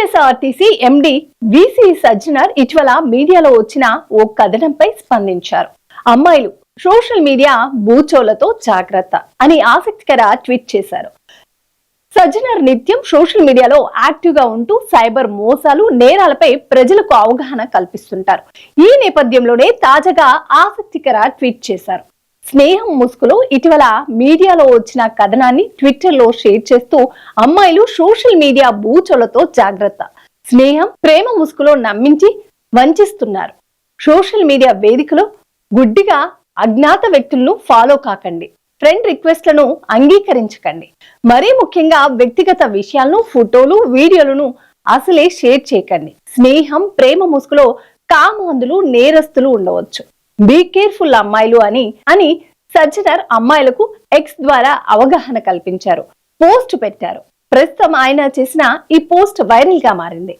APSRTC ఎండి VC Sajjanar ఇటీవల మీడియాలో వచ్చిన ఓ కథనంపై స్పందించారు. అమ్మాయిలు సోషల్ మీడియా బూచోలతో జాగ్రత్త అని ఆసక్తికర ట్వీట్ చేశారు. సజ్జనర్ నిత్యం సోషల్ మీడియాలో యాక్టివ్గా ఉంటూ సైబర్ మోసాలు నేరాలపై ప్రజలకు అవగాహన కల్పిస్తుంటారు. ఈ నేపథ్యంలోనే తాజాగా ఆసక్తికర ట్వీట్ చేశారు. స్నేహం ముసుగులో ఇటీవల మీడియాలో వచ్చిన కథనాన్ని ట్విట్టర్లో షేర్ చేస్తూ అమ్మాయిలు సోషల్ మీడియా బూచోలతో జాగ్రత్త. స్నేహం ప్రేమ ముసుగులో నమ్మించి వంచిస్తున్నారు. సోషల్ మీడియా వేదికలో గుడ్డిగా అజ్ఞాత వ్యక్తులను ఫాలో కాకండి. ఫ్రెండ్ రిక్వెస్ట్లను అంగీకరించకండి. మరీ ముఖ్యంగా వ్యక్తిగత విషయాలను ఫోటోలు వీడియోలను అసలే షేర్ చేయకండి. స్నేహం ప్రేమ ముసుగులో కామందులు నేరస్తులు ఉండవచ్చు. బీ కేర్ఫుల్ అమ్మాయిలు అని అని సజ్జనర్ అమ్మాయిలకు ఎక్స్ ద్వారా అవగాహన కల్పించారు. పోస్ట్ పెట్టారు. ప్రస్తుతం ఆయన చేసిన ఈ పోస్ట్ వైరల్గా మారింది.